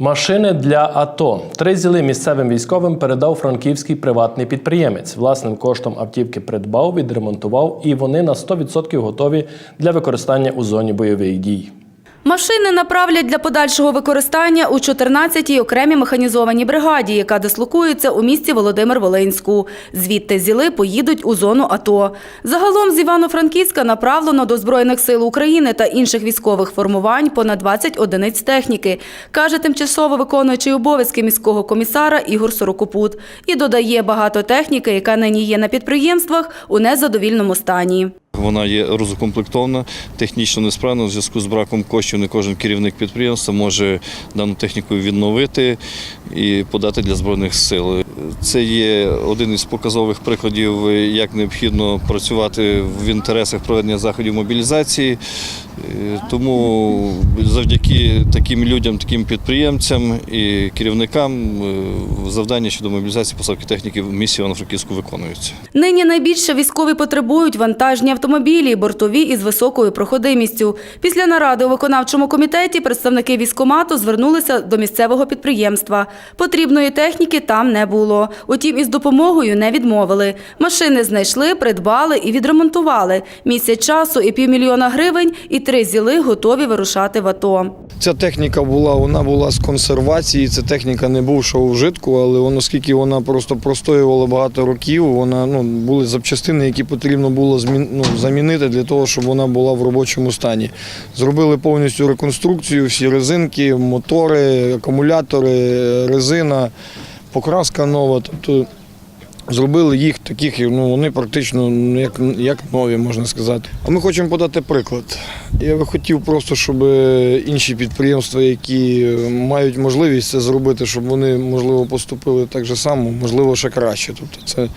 Машини для АТО. Три зіли місцевим військовим передав франківський приватний підприємець. Власним коштом автівки придбав, відремонтував, і вони на 100% готові для використання у зоні бойових дій. Машини направлять для подальшого використання у 14-й окремій механізованій бригаді, яка дислокується у місті Володимир-Волинську. Звідти зіли поїдуть у зону АТО. Загалом з Івано-Франківська направлено до Збройних сил України та інших військових формувань понад 20 одиниць техніки, каже тимчасово виконуючий обов'язки міського комісара Ігор Сорокопут. І додає багато техніки, яка нині є на підприємствах, у незадовільному стані. Вона є розукомплектована, технічно несправна. У зв'язку з браком коштів не кожен керівник підприємства може дану техніку відновити і подати для збройних сил. Це є один із показових прикладів, як необхідно працювати в інтересах проведення заходів мобілізації. Тому завдяки таким людям, таким підприємцям і керівникам е, завдання щодо мобілізації поставки техніки в місті Івано-Франківську виконуються. Нині найбільше військові потребують вантажні автомобілі, бортові із високою проходимістю. Після наради у виконавчому комітеті представники військомату звернулися до місцевого підприємства. Потрібної техніки там не було. Утім, із допомогою не відмовили. Машини знайшли, придбали і відремонтували. Місяць часу і півмільйона гривень, і три зіли готові вирушати в АТО. Ця техніка була, вона була з консервації. Ця техніка не бувшого вжитку, але оскільки вона просто простоювала багато років, вона ну були запчастини, які потрібно було змін, ну, замінити для того, щоб вона була в робочому стані. Зробили повністю реконструкцію, всі резинки, мотори, акумулятори, резина, покраска нова. Тобто Зробили їх таких, ну вони практично ну, як, як нові, можна сказати. А ми хочемо подати приклад. Я би хотів просто, щоб інші підприємства, які мають можливість це зробити, щоб вони, можливо, поступили так же само, можливо, ще краще. Тобто це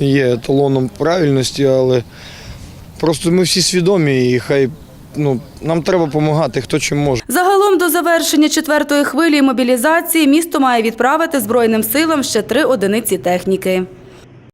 є еталоном правильності, але просто ми всі свідомі і хай ну, нам треба допомагати, хто чим може. Загалом до завершення четвертої хвилі мобілізації місто має відправити Збройним силам ще три одиниці техніки.